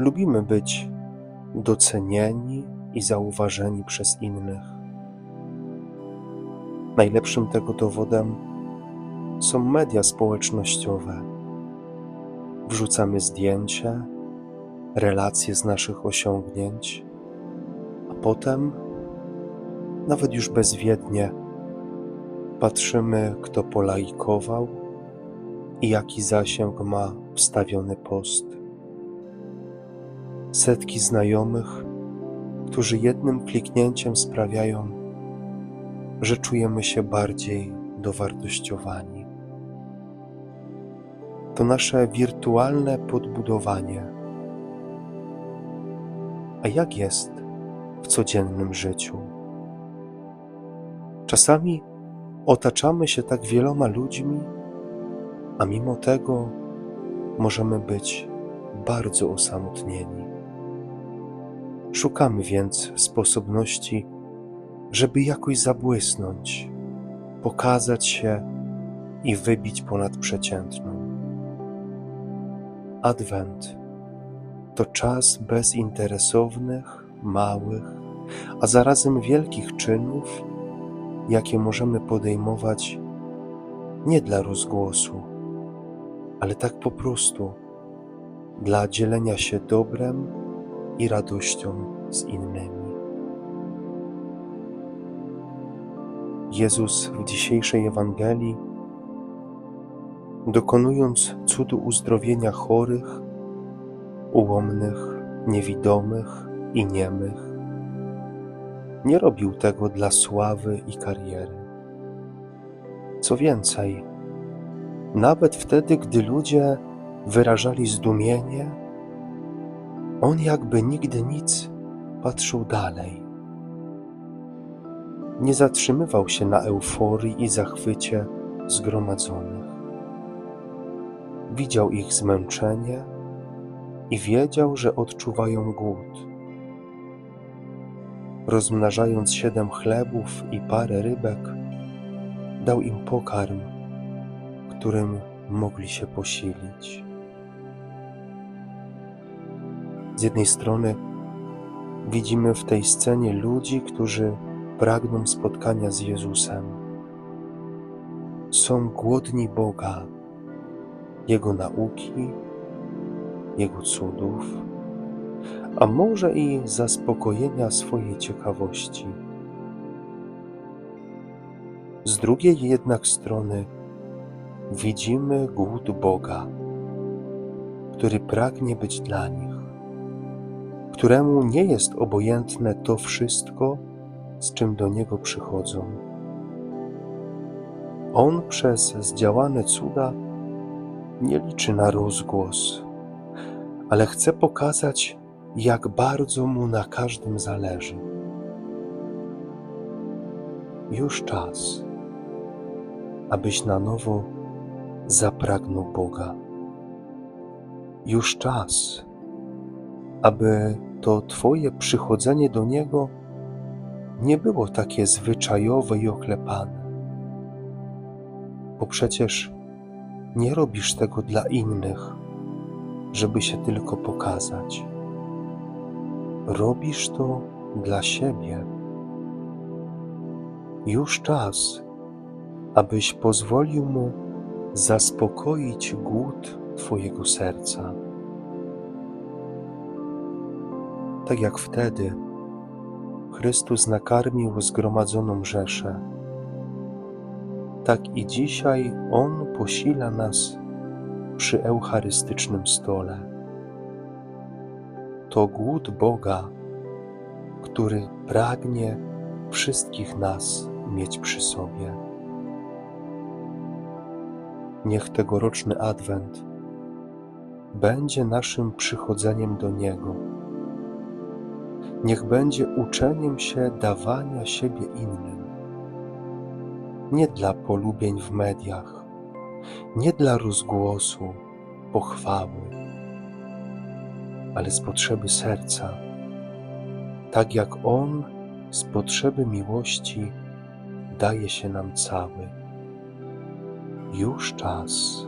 Lubimy być docenieni i zauważeni przez innych. Najlepszym tego dowodem są media społecznościowe. Wrzucamy zdjęcie, relacje z naszych osiągnięć, a potem, nawet już bezwiednie, patrzymy, kto polajkował i jaki zasięg ma wstawiony post. Setki znajomych, którzy jednym kliknięciem sprawiają, że czujemy się bardziej dowartościowani. To nasze wirtualne podbudowanie. A jak jest w codziennym życiu? Czasami otaczamy się tak wieloma ludźmi, a mimo tego możemy być bardzo osamotnieni. Szukamy więc sposobności, żeby jakoś zabłysnąć, pokazać się i wybić ponad przeciętną. Adwent to czas bezinteresownych, małych, a zarazem wielkich czynów, jakie możemy podejmować nie dla rozgłosu, ale tak po prostu dla dzielenia się dobrem i radością z innymi. Jezus w dzisiejszej Ewangelii, dokonując cudu uzdrowienia chorych, ułomnych, niewidomych i niemych, nie robił tego dla sławy i kariery. Co więcej, nawet wtedy, gdy ludzie wyrażali zdumienie, on jakby nigdy nic patrzył dalej. Nie zatrzymywał się na euforii i zachwycie zgromadzonych. Widział ich zmęczenie i wiedział, że odczuwają głód. Rozmnażając siedem chlebów i parę rybek, dał im pokarm, którym mogli się posilić. Z jednej strony widzimy w tej scenie ludzi, którzy pragną spotkania z Jezusem. Są głodni Boga, Jego nauki, Jego cudów, a może i zaspokojenia swojej ciekawości. Z drugiej jednak strony widzimy głód Boga, który pragnie być dla nich, któremu nie jest obojętne to wszystko, z czym do Niego przychodzą. On przez zdziałane cuda nie liczy na rozgłos, ale chce pokazać, jak bardzo mu na każdym zależy. Już czas, abyś na nowo zapragnął Boga. Już czas, aby to Twoje przychodzenie do Niego nie było takie zwyczajowe i oklepane. Bo przecież nie robisz tego dla innych, żeby się tylko pokazać. Robisz to dla siebie. Już czas, abyś pozwolił Mu zaspokoić głód Twojego serca. Tak jak wtedy Chrystus nakarmił zgromadzoną rzeszę, tak i dzisiaj On posila nas przy eucharystycznym stole. To głód Boga, który pragnie wszystkich nas mieć przy sobie. Niech tegoroczny Adwent będzie naszym przychodzeniem do Niego. Niech będzie uczeniem się dawania siebie innym. Nie dla polubień w mediach, nie dla rozgłosu, pochwały, ale z potrzeby serca, tak jak On z potrzeby miłości daje się nam cały. Już czas.